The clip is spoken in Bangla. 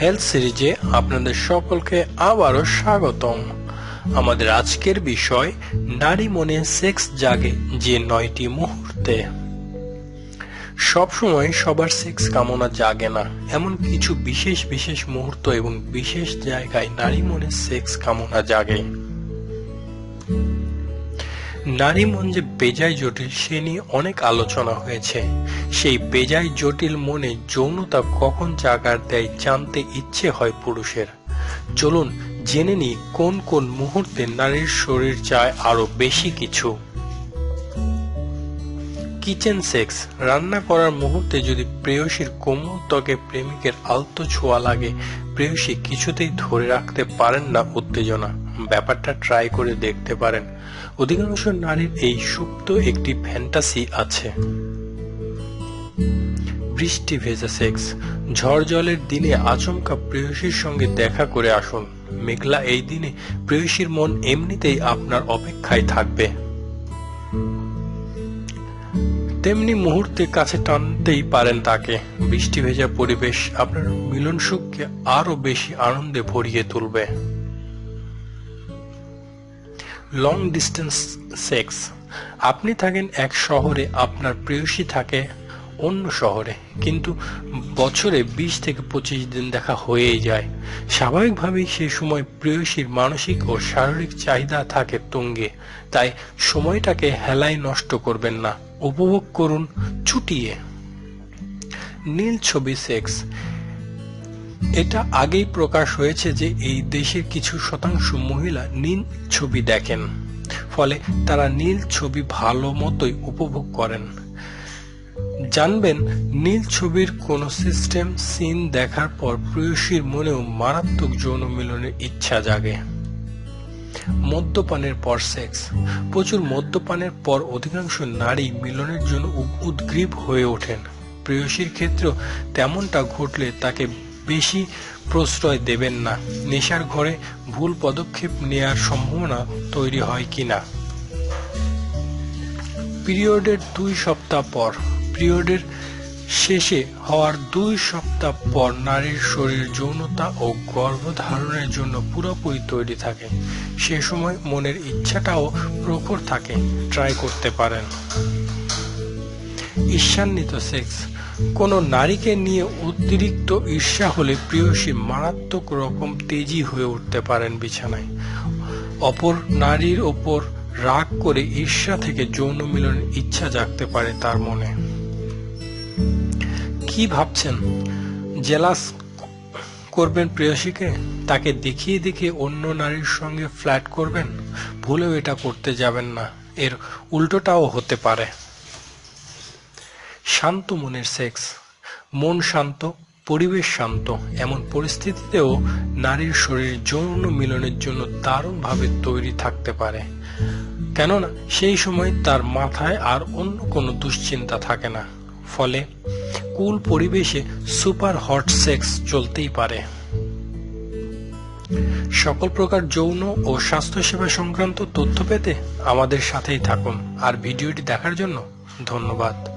হেলথ সিরিজে আপনাদের সকলকে আবারও স্বাগতম। আমাদের আজকের বিষয়, নারী মনে সেক্স জাগে যে নয়টি মুহূর্তে। সবসময় সবার সেক্স কামনা জাগে না। এমন কিছু বিশেষ বিশেষ মুহূর্ত এবং বিশেষ জায়গায় নারী মনে সেক্স কামনা জাগে। নারী মন যে বেজায় জটিল, সে নিয়ে অনেক আলোচনা হয়েছে। সেই বেজায় জটিল মনে যৌনতা কখন জাগার দেয় জানতে ইচ্ছে হয় পুরুষের। চলুন জেনে নি কোন কোন মুহূর্তে নারীর শরীর চায় আরও বেশি কিছু। কিচেন সেক্স, রান্না করার মুহূর্তে যদি প্রেয়সীর কোমল ত্বকে প্রেমিকের আলতো ছোঁয়া লাগে, প্রেয়সী কিছুতেই ধরে রাখতে পারেন না উত্তেজনা। ব্যাপারটা ট্রাই করে দেখতে পারেন। অধিকাংশ নারীর এই সুপ্ত একটি ফ্যান্টাসি আছে। বৃষ্টি ভেজা সেক্স ঝড় জলের দিনে আচমকা প্রেয়সীর সঙ্গে দেখা করে আসুন। মেঘলা এই দিনে প্রেয়সীর মন এমনিতেই আপনার অপেক্ষায় থাকবে। তেমনি মুহূর্তে কাছে টানতেই পারেন তাকে। বৃষ্টি ভেজা পরিবেশ আপনার মিলন সুখকে আরও বেশি আনন্দে ভরিয়ে তুলবে। লং ডিস্টেন্স সেক্স আপনি থাকেন এক শহরে, আপনার প্রেয়সী থাকে অন্য শহরে। কিন্তু বছরে বিশ থেকে পঁচিশ দিন দেখা হয়েই যায়। স্বাভাবিকভাবেই সে সময় প্রেয়সীর মানসিক ও শারীরিক চাহিদা থাকে তুঙ্গে। তাই সময়টাকে হেলায় নষ্ট করবেন না। উপভোগ করুন ছুটিয়ে নীল ছবি সেক্স এটা আগেই প্রকাশ হয়েছে যে এই দেশের কিছু শতাংশ মহিলা নীল ছবি দেখেন। ফলে তারা নীল ছবি ভালো মতোই উপভোগ করেন। জানবেন, নীল ছবির কোন সিস্টেম সিন দেখার পর প্রেয়সীর মনেও মারাত্মক যৌন মিলনের ইচ্ছা জাগে। মদ্যপানের পর সেক্স। প্রচুর মদ্যপানের পর অধিকাংশ নারী মিলনের জন্য উদ্গ্রীব হয়ে ওঠেন। প্রেয়সীর ক্ষেত্রেও তেমনটা ঘটলে তাকে বেশি প্রশ্রয় দেবেন না। নেশার ঘরে ভুল পদক্ষেপ নেয়ার সম্ভাবনা তৈরি হয় কিনা? পিরিয়ডের দুই সপ্তাহ পর। পিরিয়ডের শেষে হওয়ার দুই সপ্তাহ পর নারীর শরীর যৌনতা ও গর্ভধারণের জন্য পুরোপুরি তৈরি থাকে। সে সময় মনের ইচ্ছাটাও প্রখর থাকে। ট্রাই করতে পারেন। ঈর্ষান্বিত সেক্স। কোনো নারীকে নিয়ে অতিরিক্ত ঈর্ষা হলে প্রিয়সী মারাত্মক রকম তেজি হয়ে উঠতে পারেন বিছানায়। অপর নারীর ওপর রাগ করে ঈর্ষা থেকে যৌন মিলনের ইচ্ছা জাগতে পারে তার মনে। কি ভাবছেন? জেলাস করবেন প্রেয়সীকে? তাকে দেখিয়ে দেখিয়ে অন্য নারীর সঙ্গে ফ্ল্যাট করবেন? ভুলেও এটা করতে যাবেন না। এর উল্টোটাও হতে পারে। শান্ত মনের সেক্স। মন শান্ত, পরিবেশ শান্ত। এমন পরিস্থিতিতেও নারীর শরীর যৌন মিলনের জন্য দারুণভাবে তৈরি থাকতে পারে। কেননা, সেই সময় তার মাথায় আর অন্য কোনো দুশ্চিন্তা থাকে না। ফলে কুল পরিবেশে সুপার হট সেক্স চলতেই পারে। সকল প্রকার যৌন ও স্বাস্থ্যসেবা সংক্রান্ত তথ্য পেতে আমাদের সাথেই থাকুন। আর ভিডিওটি দেখার জন্য ধন্যবাদ।